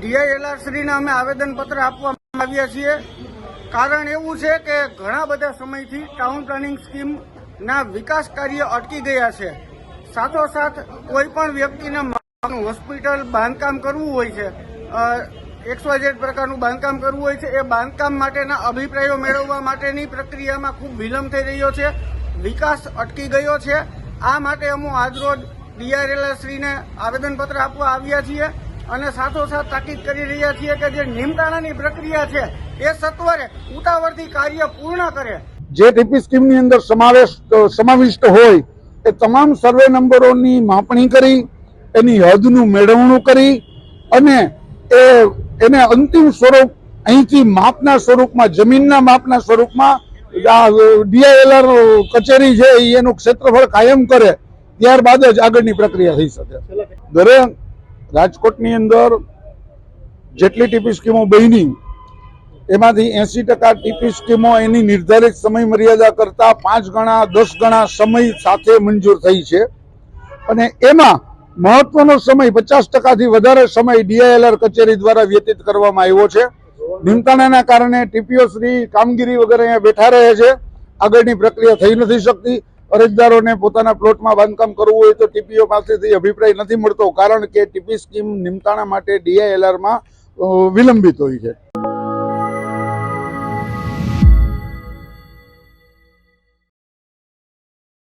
DILR શ્રીને અમે આવેદનપત્ર આપવા આવ્યા છીએ. કારણ એવું છે કે ઘણા બધા સમયથી ટાઉન પ્લાનિંગ સ્કીમના વિકાસ કાર્ય અટકી ગયા છે. સાથોસાથ કોઈ પણ વ્યક્તિને હોસ્પિટલ બાંધકામ કરવું હોય છે એક્સવાઝેડ પ્રકારનું બાંધકામ કરવું હોય છે, એ બાંધકામ માટેના અભિપ્રાયો મેળવવા માટેની પ્રક્રિયામાં ખૂબ વિલંબ થઈ રહ્યો છે, વિકાસ અટકી ગયો છે. આ માટે અમે આજરોજ ડીઆરએલઆર શ્રીને આવેદનપત્ર આપવા આવ્યા છીએ. અને સાથોસાથ તાકીદ કરી રહ્યા છીએ કે જે નિમતાણાની પ્રક્રિયા છે, એ સત્વરે ઉતાવળથી કાર્ય પૂર્ણ કરે. જે ટીપી સ્કીમની અંદર સમાવેશ સમાવિષ્ટ હોય, એ તમામ સર્વે નંબરોની માપણી કરી, એની હદનું મેળવણું કરી, અને એ એને અંતિમ સ્વરૂપ અહીંથી માપના સ્વરૂપમાં, જમીનના માપના સ્વરૂપમાં ડીઆઈએલઆર કચેરી છે એનું ક્ષેત્રફળ કાયમ કરે, ત્યારબાદ જ આગળની પ્રક્રિયા થઈ શકે. દરેક રાજકોટની અંદર જેટલી ટીપી સ્કીમો બની, એમાંથી એસી ટકા ટીપી સ્કીમો એની નિર્ધારિત સમય મર્યાદા કરતા પાંચ ગણા, દસ ગણા સમય સાથે મંજૂર થઈ છે. અને એમાં મહત્વનો સમય પચાસ ટકાથી વધારે સમય ડીઆઈએલઆર કચેરી દ્વારા વ્યતીત કરવામાં આવ્યો છે. નિમતાણાના કારણે ટીપીઓ શ્રી કામગીરી વગેરે અહીંયા બેઠા રહે છે. આગળની પ્રક્રિયા થઈ નથી શકતી. અરજદારોને પોતાના પ્લોટમાં બાંધકામ કરવું હોય તો ટીપીઓ પાસેથી અભિપ્રાય નથી મળતો, કારણ કે ટીપી સ્કીમ નિમતાણા માટે ડીઆઈએલઆરમાં વિલંબિત હોય છે.